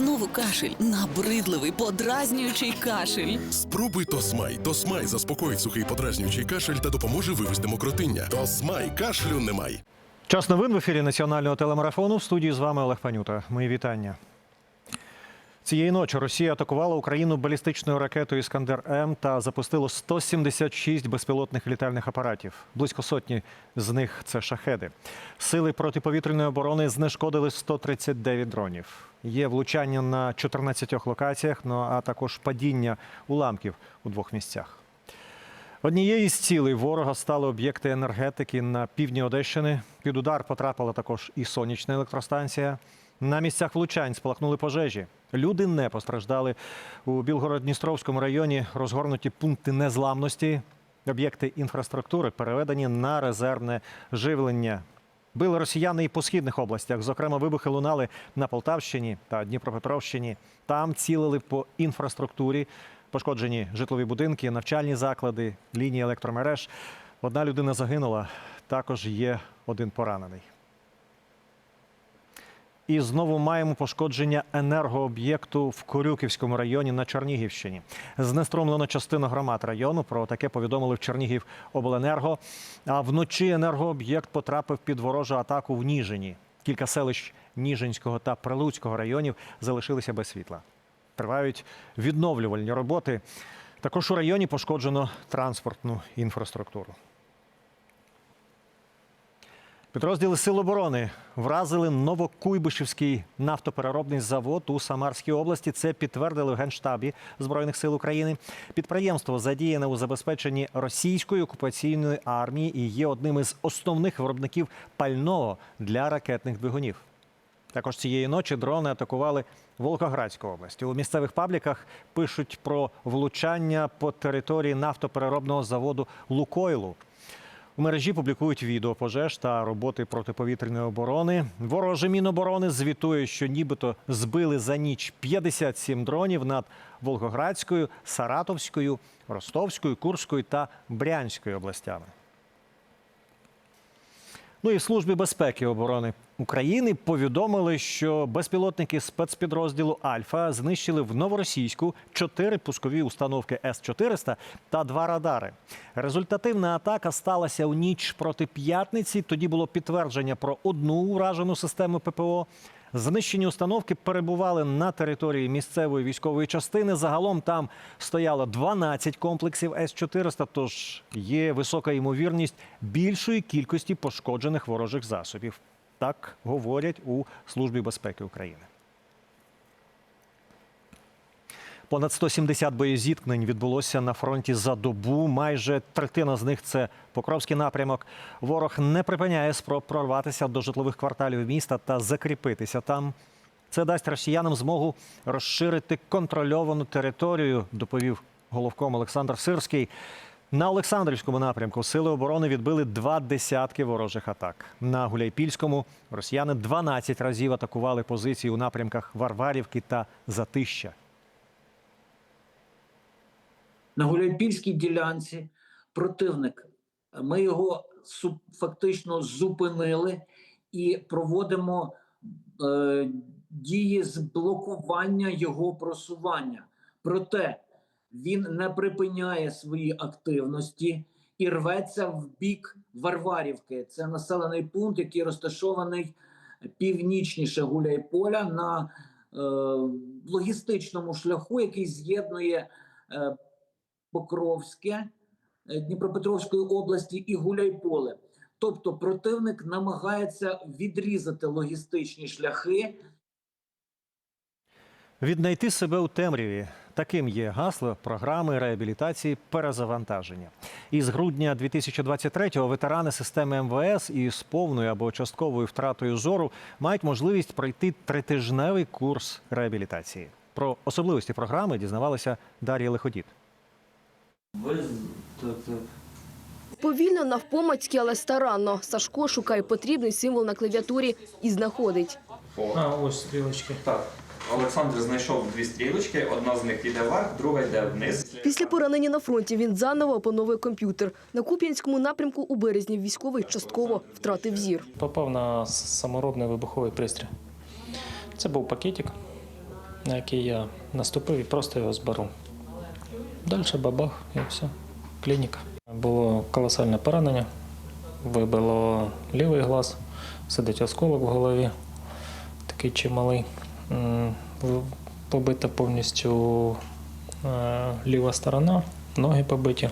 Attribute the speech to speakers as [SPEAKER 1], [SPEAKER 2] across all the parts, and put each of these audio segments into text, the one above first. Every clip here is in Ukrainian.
[SPEAKER 1] Знову кашель, набридливий, подразнюючий кашель.
[SPEAKER 2] Спробуй Тосмай. Тосмай заспокоїть сухий подразнюючий кашель та допоможе вивести мокротиння. Тосмай кашлю немає.
[SPEAKER 3] Час новин в ефірі національного телемарафону. В студії з вами Олег Панюта. Мої вітання. Цієї ночі Росія атакувала Україну балістичною ракетою Іскандер М та запустило 176 безпілотних літальних апаратів. Близько сотні з них це шахеди. Сили протиповітряної оборони знешкодили 139 дронів. Є влучання на 14 локаціях, ну а також падіння уламків у двох місцях. Однією з цілей ворога стали об'єкти енергетики на півдні Одещини. Під удар потрапила також і сонячна електростанція. На місцях влучань спалахнули пожежі. Люди не постраждали. У Білгород-Дністровському районі розгорнуті пункти незламності. Об'єкти інфраструктури переведені на резервне живлення. Били росіяни і по східних областях. Зокрема, вибухи лунали на Полтавщині та Дніпропетровщині. Там цілили по інфраструктурі. Пошкоджені житлові будинки, навчальні заклади, лінії електромереж. Одна людина загинула, також є один поранений. І знову маємо пошкодження енергооб'єкту в Корюківському районі на Чернігівщині. Знеструмлено частину громад району. Про таке повідомили в Чернігів обленерго. А вночі енергооб'єкт потрапив під ворожу атаку в Ніжині. Кілька селищ Ніжинського та Прилуцького районів залишилися без світла. Тривають відновлювальні роботи. Також у районі пошкоджено транспортну інфраструктуру. Підрозділи Сил оборони вразили Новокуйбишевський нафтопереробний завод у Самарській області. Це підтвердили в Генштабі Збройних сил України. Підприємство задіяне у забезпеченні російської окупаційної армії і є одним із основних виробників пального для ракетних двигунів. Також цієї ночі дрони атакували Волгоградську область. У місцевих пабліках пишуть про влучання по території нафтопереробного заводу Лукойлу. Мережі публікують відео пожеж та роботи протиповітряної оборони. Вороже Міноборони звітує, що нібито збили за ніч 57 дронів над Волгоградською, Саратовською, Ростовською, Курською та Брянською областями. Ну і в службі безпеки оборони України повідомили, що безпілотники спецпідрозділу Альфа знищили в новоросійську чотири пускові установки С-400 та два радари. Результативна атака сталася у ніч проти п'ятниці. Тоді було підтвердження про одну уражену систему ППО. Знищені установки перебували на території місцевої військової частини. Загалом там стояло 12 комплексів С-400, тож є висока ймовірність більшої кількості пошкоджених ворожих засобів. Так говорять у Службі безпеки України. Понад 170 боєзіткнень відбулося на фронті за добу. Майже третина з них це Покровський напрямок. Ворог не припиняє спроб прорватися до житлових кварталів міста та закріпитися там. Це дасть росіянам змогу розширити контрольовану територію, доповів головком Олександр Сирський. На Олександрівському напрямку сили оборони відбили два десятки ворожих атак. На Гуляйпільському росіяни 12 разів атакували позиції у напрямках Варварівки та Затища.
[SPEAKER 4] На Гуляйпільській ділянці противник. Ми його фактично зупинили і проводимо е, дії з блокування його просування. Проте він не припиняє свої активності і рветься в бік Варварівки. Це населений пункт, який розташований північніше Гуляйполя на е, логістичному шляху, який з'єднує. Е, Покровське е, Дніпропетровської області і Гуляйполе. Тобто противник намагається відрізати логістичні шляхи
[SPEAKER 3] Віднайти себе у темряві. Таким є гасло програми реабілітації перезавантаження. Із грудня 2023-го ветерани системи МВС із повною або частковою втратою зору мають можливість пройти тритижневий курс реабілітації. Про особливості програми дізнавалася Дар'я Лиходіт.
[SPEAKER 5] Повільно навпомацьки, але старанно. Сашко шукає потрібний символ на клавіатурі і знаходить.
[SPEAKER 6] А, ось стрілочки.
[SPEAKER 7] Так. Олександр знайшов дві стрілочки, одна з них йде вверх, друга йде вниз.
[SPEAKER 5] Після поранення на фронті він заново опановує комп'ютер. На Куп'янському напрямку у березні військовий частково втратив зір.
[SPEAKER 6] Попав на саморобний вибуховий пристрій. Це був пакетик. на який я наступив і просто його зберу. Далі бабах і все. Клініка. Було колосальне поранення, вибило лівий глаз, сидить осколок в голові, такий чималий. Побита повністю е, ліва сторона, ноги побиті.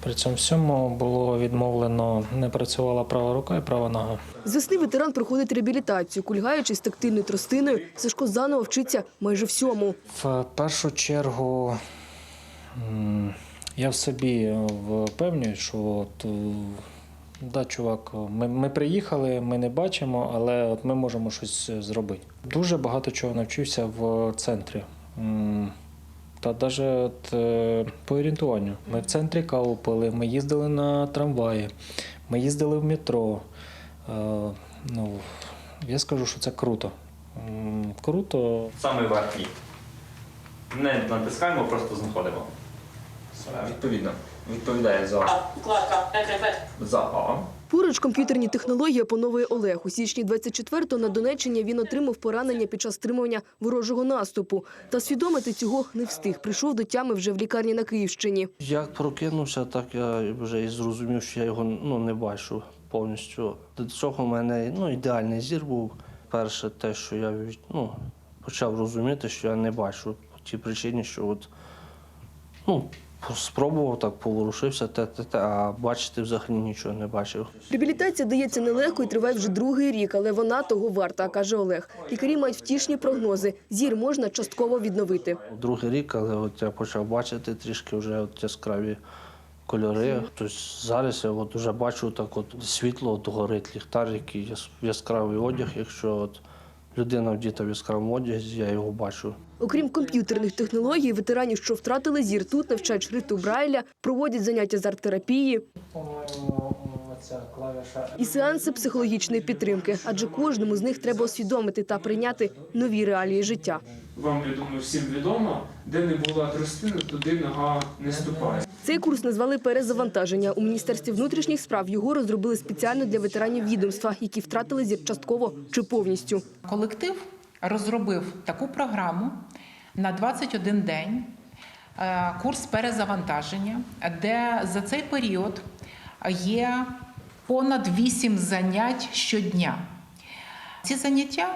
[SPEAKER 6] При цьому всьому було відмовлено, не працювала права рука і права нога.
[SPEAKER 5] З весни ветеран проходить реабілітацію. Кульгаючись тактильною тростиною, Сашко заново вчиться майже всьому.
[SPEAKER 6] В першу чергу я в собі впевнюю, що от, е, да, чувак, ми, ми приїхали, ми не бачимо, але от ми можемо щось зробити. Дуже багато чого навчився в центрі. Та навіть е, по орієнтуванню. Ми в центрі каву пили, ми їздили на трамваї, ми їздили в метро. Е, Ну, я скажу, що це круто. Круто,
[SPEAKER 7] Самий верхній. Не натискаємо, просто знаходимо. Відповідно, відповідає за, за А.
[SPEAKER 5] Поруч комп'ютерні технології опановує Олег. У січні 24-го на Донеччині він отримав поранення під час стримування ворожого наступу. Та свідомити цього не встиг. Прийшов до тями вже в лікарні на Київщині.
[SPEAKER 8] Як прокинувся, так я вже і зрозумів, що я його ну, не бачу повністю. До цього в мене ну, ідеальний зір був. Перше, те, що я ну, почав розуміти, що я не бачу по тій причині, що от, ну, спробував так, поворушився, те, те, те, а бачити взагалі нічого не бачив.
[SPEAKER 5] Реабілітація дається нелегко і триває вже другий рік, але вона того варта, каже Олег. Лікарі мають втішні прогнози. Зір можна частково відновити.
[SPEAKER 8] Другий рік, але от я почав бачити трішки вже от яскраві кольори. Тобто зараз я от вже бачу так от світло, от горить ліхтар, який яс- яскравий одяг. Якщо от людина вдіта в яскравому одязі, я його бачу.
[SPEAKER 5] Окрім комп'ютерних технологій, ветеранів, що втратили зір, тут навчають шрифту Брайля, проводять заняття з арт-терапії і сеанси психологічної підтримки, адже кожному з них треба усвідомити та прийняти нові реалії життя.
[SPEAKER 9] Вам, я думаю, всім відомо, де не була тростина, туди нога не ступає.
[SPEAKER 5] Цей курс назвали перезавантаження. У міністерстві внутрішніх справ його розробили спеціально для ветеранів відомства, які втратили зір частково чи повністю.
[SPEAKER 10] Колектив розробив таку програму на 21 день, е, курс перезавантаження, де за цей період є понад 8 занять щодня. Ці заняття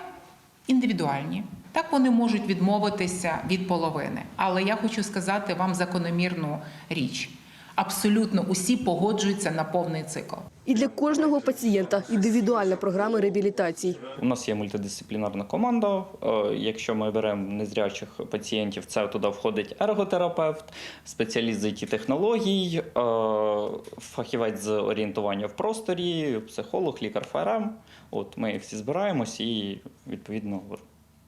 [SPEAKER 10] індивідуальні. Так вони можуть відмовитися від половини. Але я хочу сказати вам закономірну річ. Абсолютно усі погоджуються на повний цикл.
[SPEAKER 5] І для кожного пацієнта індивідуальна програма реабілітацій.
[SPEAKER 11] У нас є мультидисциплінарна команда. Е, Якщо ми беремо незрячих пацієнтів, це туди входить ерготерапевт, спеціаліст з it технологій, е, фахівець з орієнтування в просторі, психолог, лікар ФРМ. От ми всі збираємось і відповідно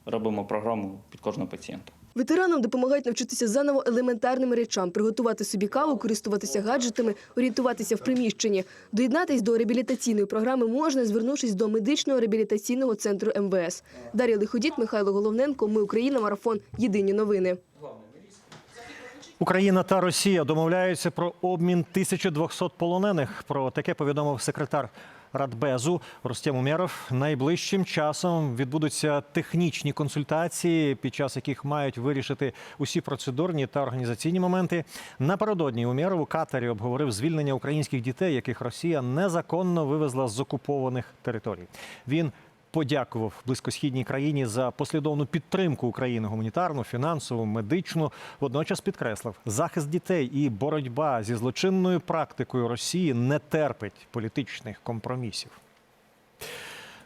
[SPEAKER 11] робимо програму під кожного пацієнта.
[SPEAKER 5] Ветеранам допомагають навчитися заново елементарним речам, приготувати собі каву, користуватися гаджетами, орієнтуватися в приміщенні. Доєднатись до реабілітаційної програми можна, звернувшись до медичного реабілітаційного центру МВС. Дар'я Лиходіт, Михайло Головненко. Ми Україна. Марафон. Єдині новини.
[SPEAKER 3] Україна та Росія домовляються про обмін 1200 полонених. Про таке повідомив секретар Радбезу Рустем Умєров. Найближчим часом відбудуться технічні консультації, під час яких мають вирішити усі процедурні та організаційні моменти. Напередодні Умєров у Катарі обговорив звільнення українських дітей, яких Росія незаконно вивезла з окупованих територій. Він подякував близькосхідній країні за послідовну підтримку України гуманітарну, фінансову, медичну. Водночас підкреслив, захист дітей і боротьба зі злочинною практикою Росії не терпить політичних компромісів.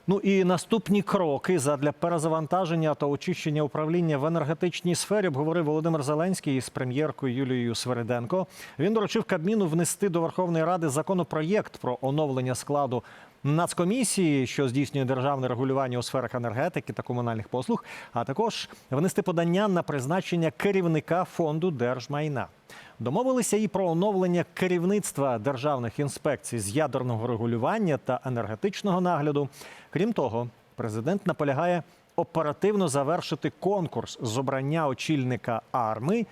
[SPEAKER 3] Ну і наступні кроки задля перезавантаження та очищення управління в енергетичній сфері обговорив Володимир Зеленський із прем'єркою Юлією Свериденко. Він доручив Кабміну внести до Верховної Ради законопроєкт про оновлення складу Нацкомісії, що здійснює державне регулювання у сферах енергетики та комунальних послуг, а також внести подання на призначення керівника фонду держмайна. Домовилися і про оновлення керівництва державних інспекцій з ядерного регулювання та енергетичного нагляду. Крім того, президент наполягає оперативно завершити конкурс з обрання очільника АРМИ.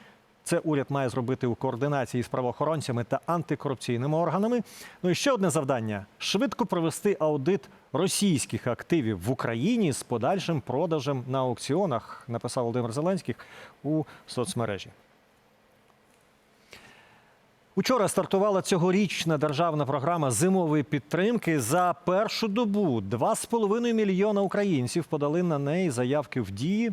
[SPEAKER 3] Це уряд має зробити у координації з правоохоронцями та антикорупційними органами. Ну і ще одне завдання: швидко провести аудит російських активів в Україні з подальшим продажем на аукціонах, написав Володимир Зеленський у соцмережі. Учора стартувала цьогорічна державна програма зимової підтримки. За першу добу 2,5 мільйона українців подали на неї заявки в дії.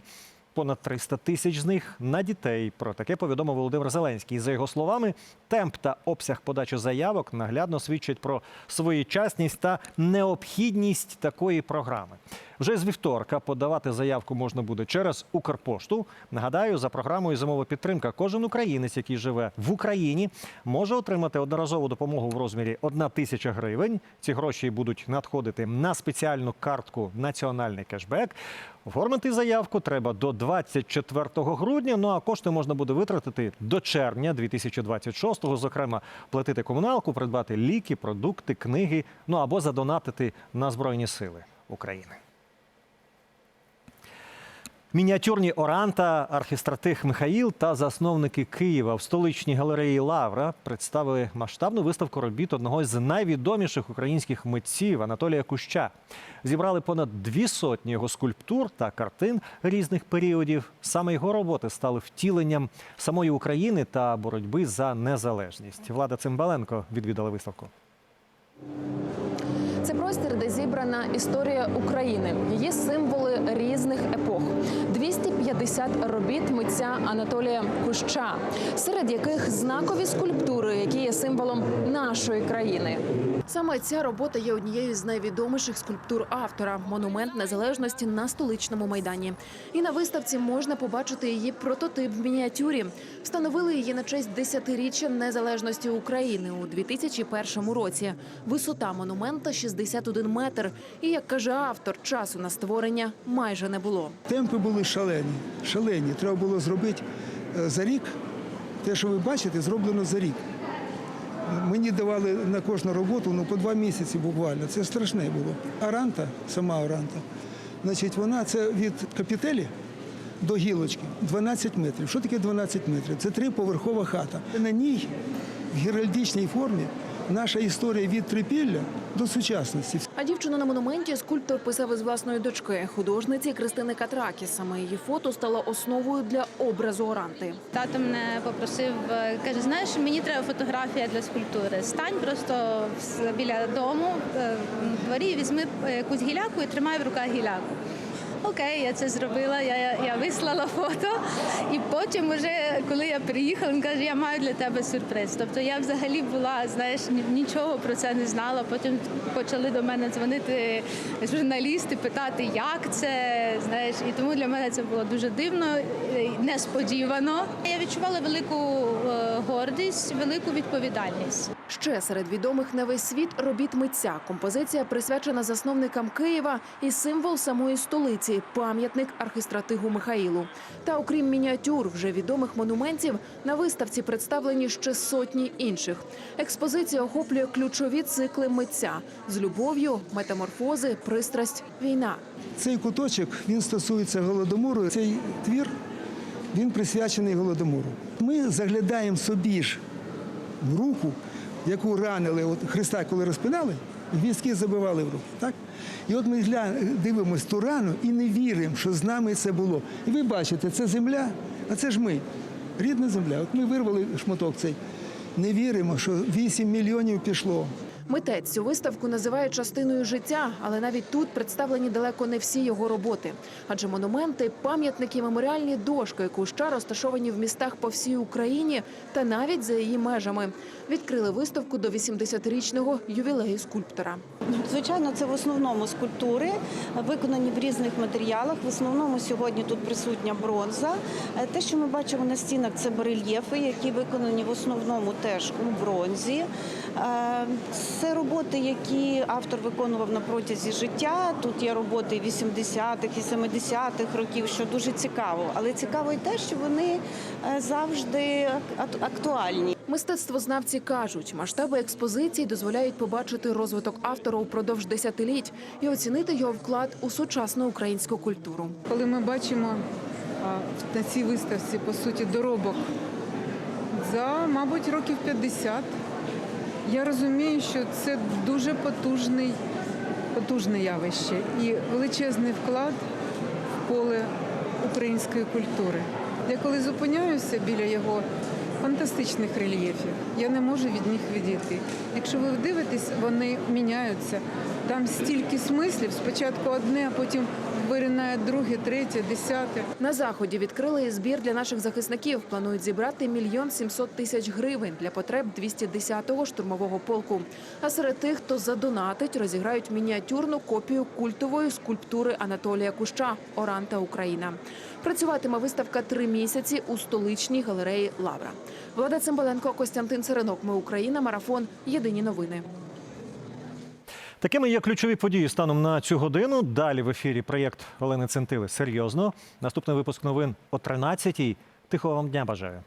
[SPEAKER 3] Понад 300 тисяч з них на дітей. Про таке повідомив Володимир Зеленський. За його словами, темп та обсяг подачі заявок наглядно свідчать про своєчасність та необхідність такої програми. Вже з вівторка подавати заявку можна буде через Укрпошту. Нагадаю, за програмою зимова підтримка кожен українець, який живе в Україні, може отримати одноразову допомогу в розмірі 1 тисяча гривень. Ці гроші будуть надходити на спеціальну картку Національний кешбек. Оформити заявку треба до 24 грудня. Ну а кошти можна буде витратити до червня 2026-го. Зокрема, платити комуналку, придбати ліки, продукти, книги, ну або задонатити на Збройні Сили України. Мініатюрні Оранта, архістратих Михаїл та засновники Києва в столичній галереї Лавра представили масштабну виставку робіт одного з найвідоміших українських митців Анатолія Куща. Зібрали понад дві сотні його скульптур та картин різних періодів. Саме його роботи стали втіленням самої України та боротьби за незалежність. Влада Цимбаленко відвідала виставку.
[SPEAKER 12] Це простір, де зібрана історія України, її символи різних епох. 250 робіт митця Анатолія Куща, серед яких знакові скульптури, які є символом нашої країни. Саме ця робота є однією з найвідоміших скульптур автора монумент незалежності на столичному майдані. І на виставці можна побачити її прототип в мініатюрі. Встановили її на честь десятиріччя незалежності України у 2001 році. Висота монумента 61 метр. І як каже автор, часу на створення майже не було.
[SPEAKER 13] Темпи були шалені. Шалені. Треба було зробити е, за рік. Те, що ви бачите, зроблено за рік. Мені давали на кожну роботу ну, по два місяці буквально. Це страшне було. Аранта, сама Аранта, значить, вона це від капітелі до гілочки 12 метрів. Що таке 12 метрів? Це триповерхова хата. На ній в геральдичній формі наша історія від трипілля до сучасності.
[SPEAKER 12] А дівчину на монументі скульптор писав із власної дочки, художниці Кристини Катракі. Саме її фото стало основою для образу Оранти.
[SPEAKER 14] Тато мене попросив, каже, знаєш, мені треба фотографія для скульптури. Стань просто в- біля дому, е, в дворі, візьми е, якусь гіляку і тримай в руках гіляку. Окей, я це зробила, я, я, вислала фото. І потім, уже, коли я приїхала, він каже, я маю для тебе сюрприз. Тобто я взагалі була, знаєш, нічого про це не знала. Потім почали до мене дзвонити журналісти, питати, як це, знаєш, і тому для мене це було дуже дивно, е, несподівано. Я відчувала велику е, гордість, велику відповідальність.
[SPEAKER 12] Ще серед відомих на весь світ робіт митця. Композиція присвячена засновникам Києва і символ самої столиці пам'ятник архістратигу Михаїлу. Та окрім мініатюр вже відомих монументів, на виставці представлені ще сотні інших. Експозиція охоплює ключові цикли митця з любов'ю, метаморфози, пристрасть, війна.
[SPEAKER 13] Цей куточок він стосується голодомору. Цей твір він присвячений голодомору. Ми заглядаємо собі ж в руку, яку ранили от Христа, коли розпинали, візки забивали в руку. Так? І от ми дивимося ту рану і не віримо, що з нами це було. І ви бачите, це земля, а це ж ми. Рідна земля. От ми вирвали шматок цей. Не віримо, що 8 мільйонів пішло.
[SPEAKER 12] Митець цю виставку називає частиною життя, але навіть тут представлені далеко не всі його роботи. Адже монументи, пам'ятники, меморіальні дошки Куща розташовані в містах по всій Україні та навіть за її межами. Відкрили виставку до 80-річного ювілею скульптора.
[SPEAKER 15] Звичайно, це в основному скульптури, виконані в різних матеріалах. В основному сьогодні тут присутня бронза. Е, Те, що ми бачимо на стінах, це барельєфи, які виконані в основному теж у бронзі. Е, Це роботи, які автор виконував на протязі життя. Тут є роботи і 80-х і 70-х років, що дуже цікаво. Але цікаво і те, що вони е, завжди ак- актуальні.
[SPEAKER 12] Мистецтвознавці кажуть, масштаби експозиції дозволяють побачити розвиток автора упродовж десятиліть і оцінити його вклад у сучасну українську культуру.
[SPEAKER 16] Коли ми бачимо на цій виставці, по суті, доробок за, мабуть, років 50, я розумію, що це дуже потужний потужне явище і величезний вклад в поле української культури. Я коли зупиняюся біля його фантастичних рельєфів, я не можу від них відійти. Якщо ви дивитесь, вони міняються. Там стільки смислів, спочатку одне, а потім виринає друге, третє, десяте.
[SPEAKER 12] На заході відкрили збір для наших захисників. Планують зібрати мільйон сімсот тисяч гривень для потреб 210-го штурмового полку. А серед тих, хто задонатить, розіграють мініатюрну копію культової скульптури Анатолія Куща Оранта Україна. Працюватиме виставка три місяці у столичній галереї Лавра. Влада Цимбаленко, Костянтин Церенок. Ми Україна. Марафон. Єдині новини.
[SPEAKER 3] Такими є ключові події станом на цю годину. Далі в ефірі проєкт Олени Центили. Серйозно. Наступний випуск новин о 13-й. Тихого вам дня бажаю.